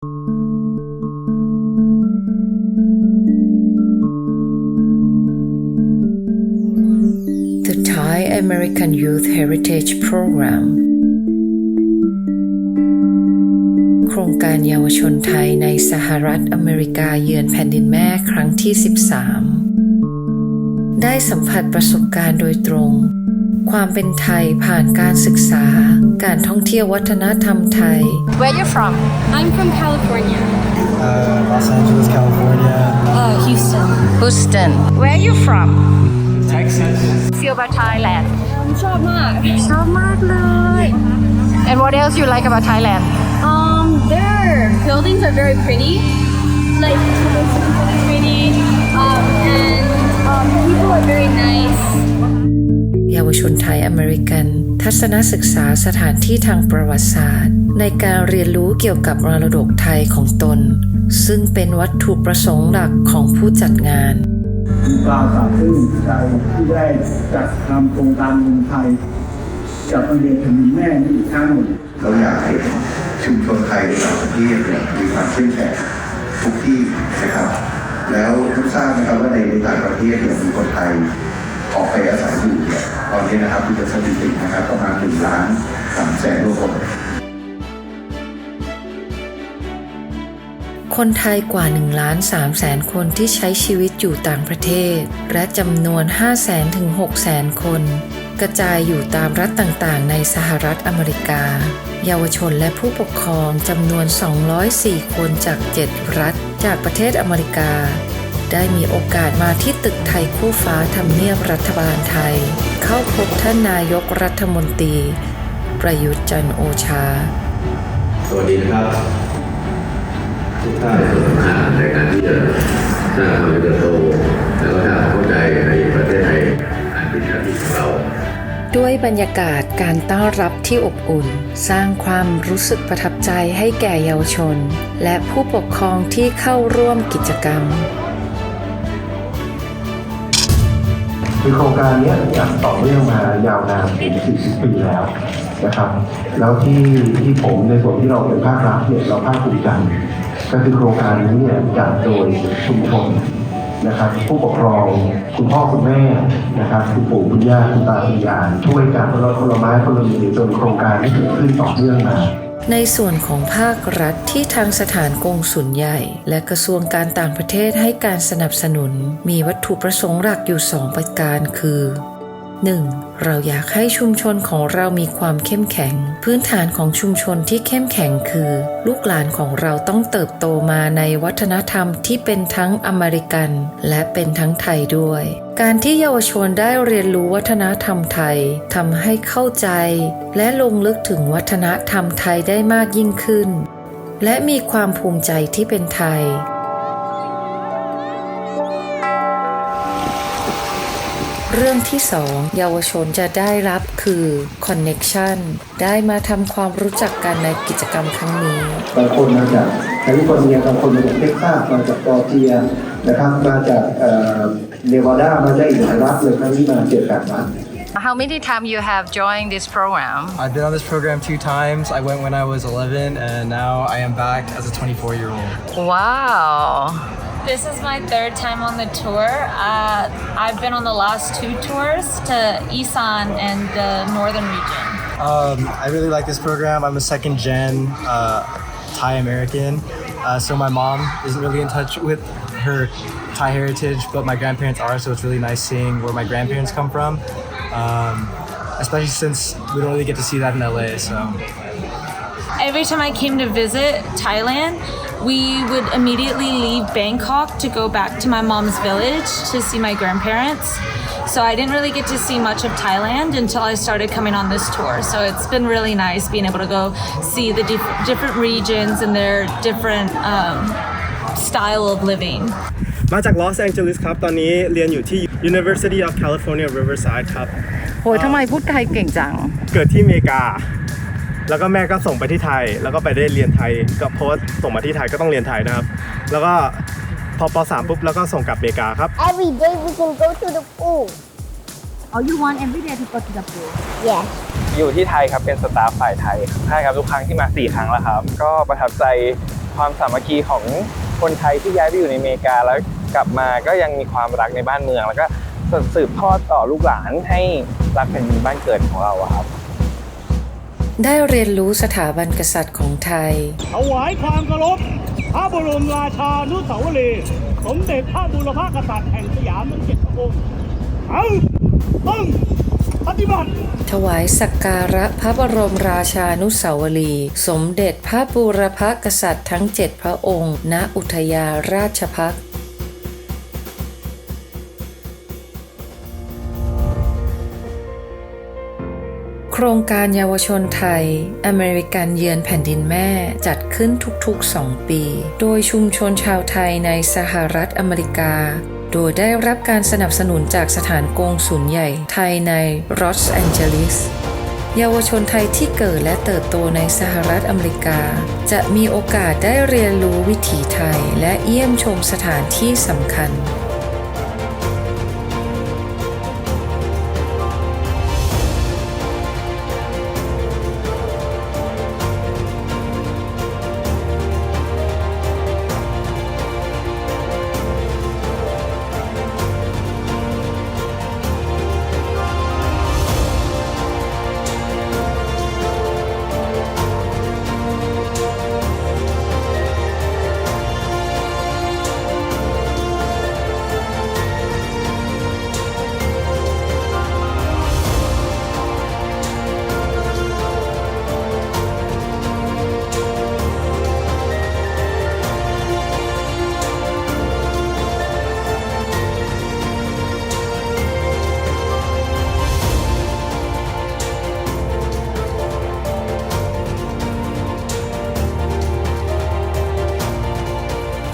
The Thai American Youth Heritage Program โครงการเยาวชนไทยในสหรัฐอเมริกาเยือนแผ่นดินแม่ครั้งที่ 13 ได้สัมผัสประสบการณ์โดยตรง ความเป็นไทยผ่านการศึกษา การท่องเที่ยววัฒนธรรมไทย Where you from? I'm from California. Uh, Los Angeles, California. Uh, Houston. Houston. Where you from? Texas. Feel about Thailand. ชอบมากชอบมากเลย And what else you like about Thailand? Um, their buildings are very pretty. Like, it's really pretty. Um, and um, people are very nice. เยาวชนไทยอเมริกัน ทัศนศึกษาสถานที่ทางประวัติศาสตร์ ในการเรียนรู้เกี่ยวกับมรดกไทยของตน ซึ่งเป็นวัตถุประสงค์หลักของผู้จัดงานกล่าวสาบซึ้งใจที่ได้จัดทำโครงการเมืองไทยกับโรงเรียนแผ่นดินแม่นี่อีกครั้งหนึ่งเราอยากเห็นชุมชนไทยในต่างประเทศเนี่ยมีความเข้มแข็งทุกที่นะครับ แล้วทุกทราบนะครับว่าในต่างประเทศเนี่ยมีคนไทยออกไปอาศัยอยู่เนี่ย ตอนนี้นะครับที่เป็นสถิตินะครับประมาณหนึ่งล้านสามแสนคนคนไทยกว่า1ล้าน3แสนคนที่ใช้ชีวิตอยู่ต่างประเทศ และจำนวน 5 แสนถึง 6 แสนคน กระจายอยู่ตามรัฐต่างๆ ในสหรัฐอเมริกา เยาวชนและผู้ปกครองจำนวน 204 คนจาก 7 รัฐ จากประเทศอเมริกา ได้มีโอกาสมาที่ตึกไทยคู่ฟ้าทำเนียบรัฐบาลไทย เข้าพบท่านนายกรัฐมนตรี ประยุทธ์จันทร์โอชา สวัสดีนะครับทุกท่านเป็นส่วนสำคัญในการที่จะสร้างความเติบโตและก็สร้างความเข้าใจในประเทศไทยอันเป็นชาติของเราด้วยบรรยากาศการต้อนรับที่อบอุ่น สร้างความรู้สึกประทับใจให้แก่เยาวชน และผู้ปกครองที่เข้าร่วมกิจกรรม คือโครงการนี้ยจัดต่อเนื่องมายาวนานถึง40ปีแล้วนะครับ แล้วที่ที่ผมในส่วนที่เราเป็นภาครัฐเนี่ยเราภาคภูมิใจก็คือโครงการนี้เนี่ยจัดโดยชุมชน นะครับผู้ปกครองคุณพ่อคุณแม่นะครับคุณปู่คุณย่าคุณตาคุณยายช่วยกันคนละคนละไม้คนละมือจนโครงการนี้เกิดขึ้นต่อเนื่องมาในส่วนของภาครัฐที่ทางสถานกงสุลใหญ่ และกระทรวงการต่างประเทศให้การสนับสนุน มีวัตถุประสงค์หลักอยู่ 2 ประการคือ 1. เราอยากให้ชุมชนของเรามีความเข้มแข็ง พื้นฐานของชุมชนที่เข้มแข็งคือ ลูกหลานของเราต้องเติบโตมาในวัฒนธรรมที่เป็นทั้งอเมริกัน และเป็นทั้งไทยด้วย การที่เยาวชนได้เรียนรู้วัฒนธรรมไทยทำให้เข้าใจ และลงลึกถึงวัฒนธรรมไทยได้มากยิ่งขึ้น และมีความภูมิใจที่เป็นไทย เรื่องที่สองเยาวชนจะได้รับคือ Connection ได้มาทำความรู้จักกันในกิจกรรมครั้งนี้บางคนมาจากแคลิฟอร์เนียบางคนมาจากเท็กซัสมาจากจอร์เจียนะครับมาจากเอ่อเนวาดามาจากอีกหลายรัฐเลยครั้งนี้มาเจอกันนะ How many times you have joined this program? I've been on this program two times. I went when I was 11, and now I am back as a 24 year old. Wow. This is my third time on the tour. Uh, I've been on the last two tours to Isan and the northern region. Um, I really like this program. I'm a second gen uh, Thai American. Uh, so my mom isn't really in touch with her Thai heritage, but my grandparents are, so it's really nice seeing where my grandparents come from. Um, especially since we don't really get to see that in LA, so. Every time I came to visit Thailand, we would immediately leave Bangkok to go back to my mom's village to see my grandparents. So I didn't really get to see much of Thailand until I started coming on this tour. So it's been really nice being able to go see the dif- different regions and their different um, style of living. มาจากลอสแองเจลิสครับ ตอนนี้เรียนอยู่ที่ University of California Riverside ครับ โหยทำไมพูดไทยเก่งจัง เกิดที่อเมริกา แล้วก็แม่ก็ส่งไปที่ไทย แล้วก็ไปได้เรียนไทยก็เพราะว่าส่งมาที่ไทยก็ต้องเรียนไทยนะครับ แล้วก็พอป .3 ปุ๊บแล้วก็ส่งกลับอเมริกาครับ Every day we can go to the pool. Oh, you want every day to go to the pool? Yes. อยู่ที่ไทยครับเป็นสตาฟฝ่ายไทยใช่ครับทุกครั้งที่มา 4 ครั้งแล้วครับ ก็ประทับใจความสามัคคีของคนไทยที่ย้ายไปอยู่ในอเมริกาแล้วกลับมาก็ยังมีความรักในบ้านเมือง แล้วก็สืบทอดต่อลูกหลานให้รักแผ่นดินบ้านเกิดของเราอะครับ ได้เรียนรู้สถาบันกษัตริย์ของไทย ถวายความเคารพพระบรมราชานุสาวรีย์สมเด็จพระบุรพกษัตริย์แห่งสยามทั้งเจ็ดพระองค์เอาต้องปฏิบัติ ถวายสักการะพระบรมราชานุสาวรีย์สมเด็จพระบูรพกษัตริย์ทั้งเจ็ดพระองค์ ณ อุทยานราชพัก ครงการเยาวชนไทย อเมริกันเยือนแผ่นดินแม่จัดขึ้นทุกๆ 2 ปี โดยชุมชนชาวไทยในสหรัฐอเมริกา โดยได้รับการสนับสนุนจากสถานกงสุลใหญ่ไทยในลอสแอนเจลิสเยาวชนไทยที่เกิดและเติบโตในสหรัฐอเมริกา จะมีโอกาสได้เรียนรู้วิถีไทยและเยี่ยมชมสถานที่สำคัญ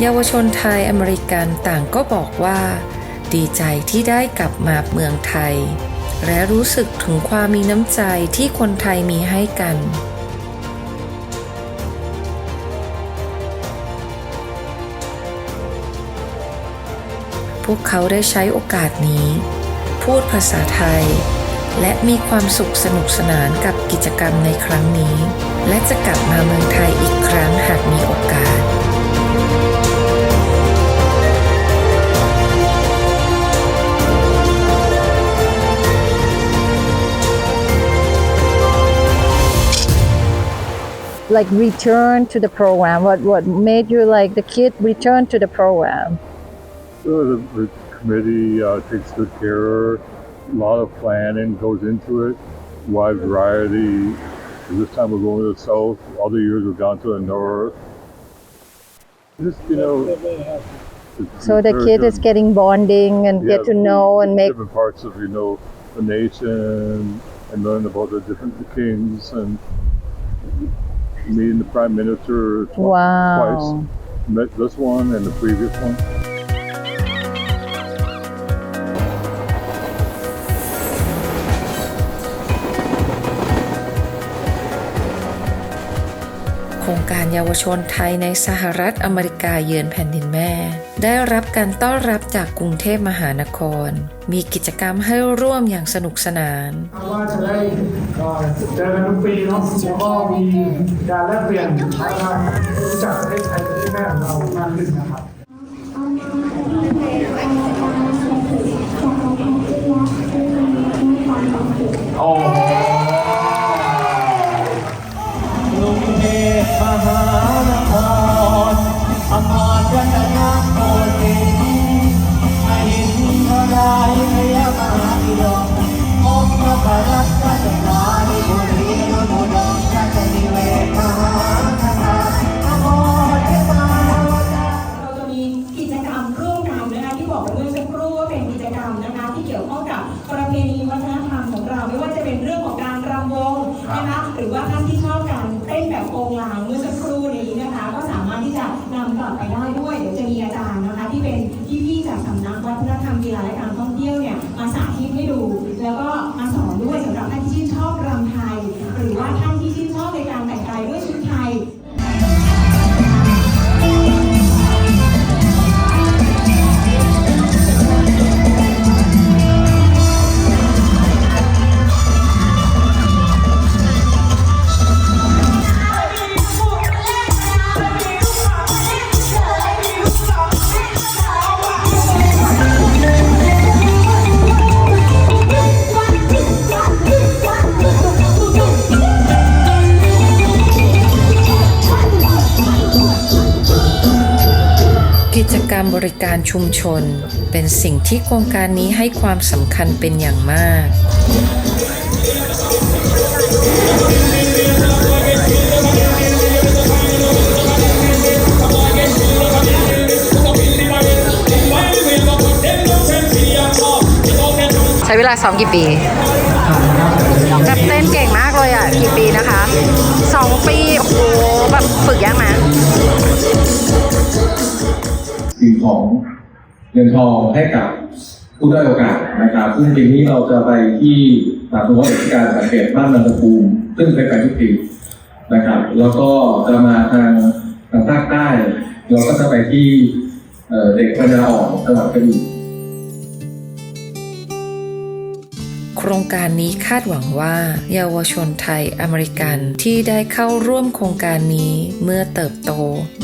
เยาวชนไทยอเมริกันต่างก็บอกว่า ดีใจที่ได้กลับมาเมืองไทย และรู้สึกถึงความมีน้ำใจที่คนไทยมีให้กันพวกเขาได้ใช้โอกาสนี้ พูดภาษาไทย และมีความสุขสนุกสนานกับกิจกรรมในครั้งนี้ และจะกลับมาเมืองไทยอีกครั้งหากมีโอกาส Like return to the program. What what made you like the kid return to the program? The, the committee uh, takes good care. A lot of planning goes into it. Wide variety. This time we're going to the south. Other years we've gone to the north. Just you know. So the kid very is getting bonding and Yeah, get to know and make different parts of you know the nation and learn about the different kings and meeting the prime minister tw- Wow. twice. Met this one and the previous one. การเยาวชนไทยในสหรัฐอเมริกาเยือนแผ่นดินแม่ ได้รับการต้อนรับจากกรุงเทพมหานคร มีกิจกรรมให้ร่วมอย่างสนุกสนานว่าจะได้เจอกันทุกปีเนาะแล้วก็มีการแลกเปลี่ยนรู้จักประเทศไทยประเทศแม่ของเรามากขึ้นนะครับก Phải nói. การบริการชุมชน เป็นสิ่งที่โครงการนี้ให้ความสำคัญเป็นอย่างมากใช้เวลาซ้อมกี่ปีแบบเต้นเก่งมากเลยอะ กี่ปีนะคะสองปี โอ้โหแบบฝึก เงินทองให้กับผู้ด้อยโอกาสนะครับ ซึ่งปีนี้เราจะไปที่สามจังหวัดราชการสังเกตบ้านนันทภูมิ ซึ่งเคยไปทุกปีนะครับ แล้วก็จะมาทางทางภาคใต้ เราก็จะไปที่เด็กพัฒนาอ่อนจังหวัดกระบี่ ครงการนี้คาดหวังว่า เยาวชนไทยอเมริกันที่ได้เข้าร่วมโครงการนี้เมื่อเติบโต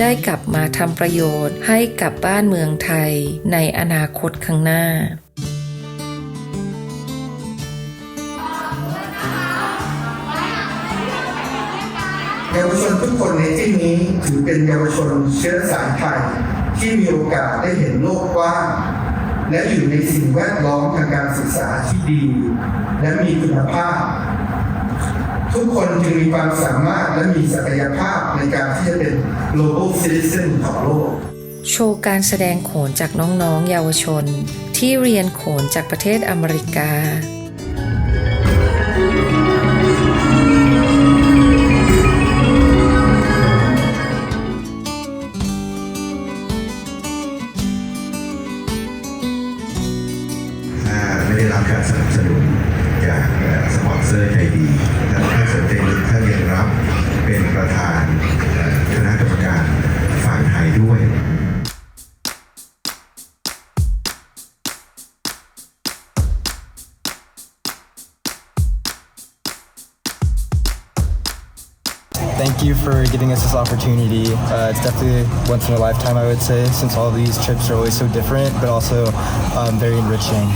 ได้กลับมาทำประโยชน์ให้กับบ้านเมืองไทยในอนาคตข้างหน้าเยาวชนทุกคนในที่นี้ถือเป็นเยาวชนเชื้อสายไทยที่มีโอกาสได้เห็นโลกกว้าง และอยู่ในสิ่งแวดล้อมทางการศึกษาที่ดี และมีคุณภาพ ทุกคนจึงมีความสามารถและมีศักยภาพในการที่จะเป็น global citizen ของโลก โชว์การแสดงโขนจากน้องๆ เยาวชน ที่เรียนโขนจากประเทศอเมริกา รับการสนับสนุนจากสปอนเซอร์ใจดีและถ้าเกิดเป็นท่านยังรับเป็นประธานคณะกรรมการฝ่ายไทยด้วย you for giving us this opportunity. Uh, it's definitely once in a lifetime, I would say, since all these trips are always so different, but also um, very enriching.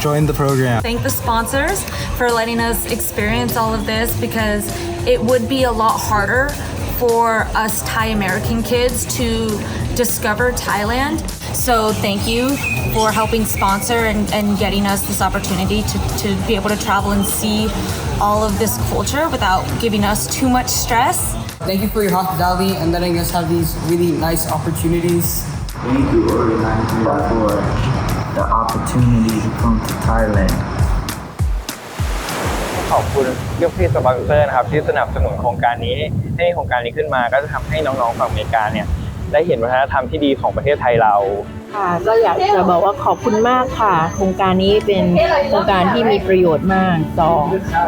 Join the program. Thank the sponsors for letting us experience all of this because it would be a lot harder for us Thai American kids to discover Thailand. So thank you for helping sponsor and, and getting us this opportunity to, to be able to travel and see all of this culture without giving us too much stress. Thank you for your hospitality and letting us have these really nice opportunities. Thank you, Orion, for the opportunity to come to Thailand. ขอบคุณเพื่อนพี่สปอนเซอร์นะครับที่สนับสนุนโครงการนี้ให้โครงการนี้ขึ้นมาก็จะทำให้น้องๆฝั่งอเมริกาเนี่ย ได้เห็นวัฒนธรรมที่ดีของประเทศไทยเรา ค่ะก็อยากจะบอกว่าขอบคุณมากค่ะ โครงการนี้เป็นโครงการที่มีประโยชน์มากต่อ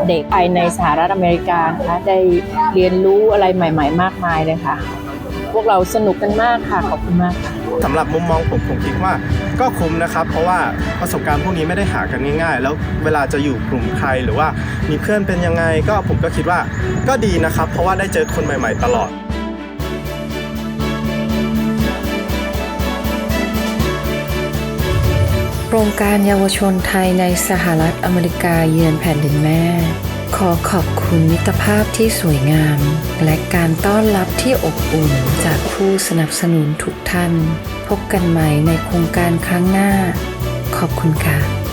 เด็กภายในสหรัฐอเมริกานะคะได้เรียนรู้อะไรใหม่ ๆ มากมายเลยค่ะ พวกเราสนุกกันมากค่ะ ขอบคุณมากค่ะ สำหรับมุมมองผมผมคิดว่าก็คุ้มนะครับ เพราะว่าประสบการณ์พวกนี้ไม่ได้หากันง่ายๆ แล้วเวลาจะอยู่กลุ่มใครหรือว่ามีเพื่อนเป็นยังไงก็ผมก็คิดว่าก็ดีนะครับ เพราะว่าได้เจอคนใหม่ ๆ ตลอด รงการเยาวชนไทยในสหรัฐอเมริกาเยือนแผ่นดินแม่ ขอขอบคุณมิตรภาพที่สวยงาม และการต้อนรับที่อบอุ่นจากผู้สนับสนุนทุกท่าน พบกันใหม่ในโครงการครั้งหน้า ขอบคุณค่ะ